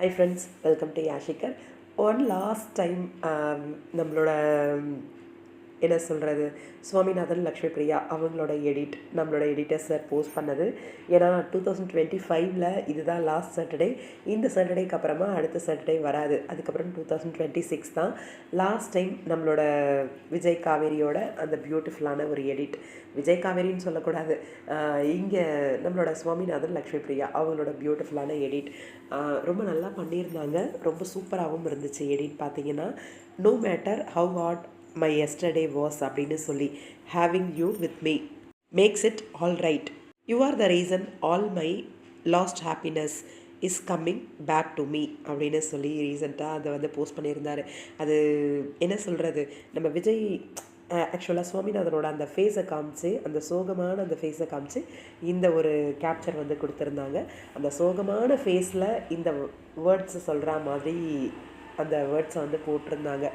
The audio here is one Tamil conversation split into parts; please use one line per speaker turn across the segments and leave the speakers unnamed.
ஹை ஃப்ரெண்ட்ஸ் வெல்கம் டு யாஷிகர் ஒன் லாஸ்ட் டைம் நம்மளோட என்ன சொல்கிறது சுவாமிநாதன் லக்ஷ்மி பிரியா அவங்களோட எடிட் நம்மளோட எடிட்டர் சார் போஸ்ட் பண்ணது. ஏன்னா டூ தௌசண்ட் டுவெண்ட்டி ஃபைவ்ல இதுதான் லாஸ்ட் சாட்டர்டே இந்த சாட்டர்டேக்கு அப்புறமா அடுத்த சாட்டர்டே வராது. அதுக்கப்புறம் டூ தௌசண்ட் டுவெண்ட்டி சிக்ஸ் தான் லாஸ்ட் டைம் நம்மளோட விஜய் காவேரியோட அந்த பியூட்டிஃபுல்லான ஒரு எடிட் விஜய் காவேரின்னு சொல்லக்கூடாது. இங்கே நம்மளோட சுவாமிநாதன் லக்ஷ்மி பிரியா அவங்களோட பியூட்டிஃபுல்லான எடிட் ரொம்ப நல்லா பண்ணியிருந்தாங்க. ரொம்ப சூப்பராகவும் இருந்துச்சு எடிட் பார்த்தீங்கன்னா. No matter how hard my yesterday was அப்படின்னு சொல்லி having you with me makes it all right you are the reason all my lost happiness is coming back to me அப்படின்னு சொல்லி ரீசெண்டாக அதை வந்து போஸ்ட் பண்ணியிருந்தார். அது என்ன சொல்கிறது நம்ம விஜய் ஆக்சுவலாக சுவாமிநாதனோட அந்த ஃபேஸை காமிச்சு அந்த சோகமான அந்த ஃபேஸை காமிச்சு இந்த ஒரு கேப்சர் வந்து கொடுத்துருந்தாங்க. அந்த சோகமான ஃபேஸில் இந்த வேர்ட்ஸை சொல்கிற மாதிரி அந்த வேர்ட்ஸை வந்து போட்டிருந்தாங்க.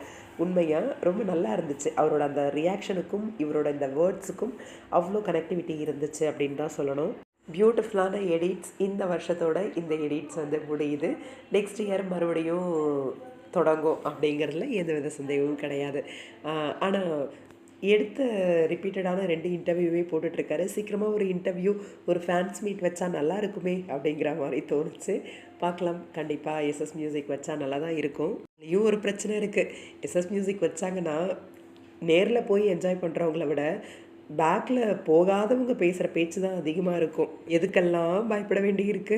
உண்மையாக ரொம்ப நல்லா இருந்துச்சு. அவரோட அந்த ரியாக்ஷனுக்கும் இவரோட இந்த வேர்ட்ஸுக்கும் அவ்வளோ கனெக்டிவிட்டி இருந்துச்சு அப்படின்னு தான் சொல்லணும். பியூட்டிஃபுல்லான எடிட்ஸ் இந்த வருஷத்தோட இந்த எடிட்ஸ் வந்து முடியுது. நெக்ஸ்ட் இயர் மறுபடியும் தொடங்கும் அப்படிங்கிறதுல எந்த வித சந்தேகமும் கிடையாது. ஆனால் எடுத்த ரிப்பீட்டடான ரெண்டு இன்டர்வியூவே போட்டுட்ருக்காரு. சீக்கிரமாக ஒரு இன்டர்வியூ ஒரு ஃபேன்ஸ் மீட் வச்சா நல்லா இருக்குமே அப்படிங்கிற மாதிரி தோணுச்சு. பார்க்கலாம். கண்டிப்பாக எஸ்எஸ் மியூசிக் வச்சா நல்லா தான் இருக்கும். இதுலேயும் ஒரு பிரச்சனை இருக்குது எஸ்எஸ் மியூசிக் வச்சாங்கன்னா நேரில் போய் என்ஜாய் பண்ணுறவங்கள விட பேக்கில் போகாதவங்க பேசுகிற பேச்சு தான் அதிகமாக இருக்கும். எதுக்கெல்லாம் பயப்பட வேண்டியிருக்கு?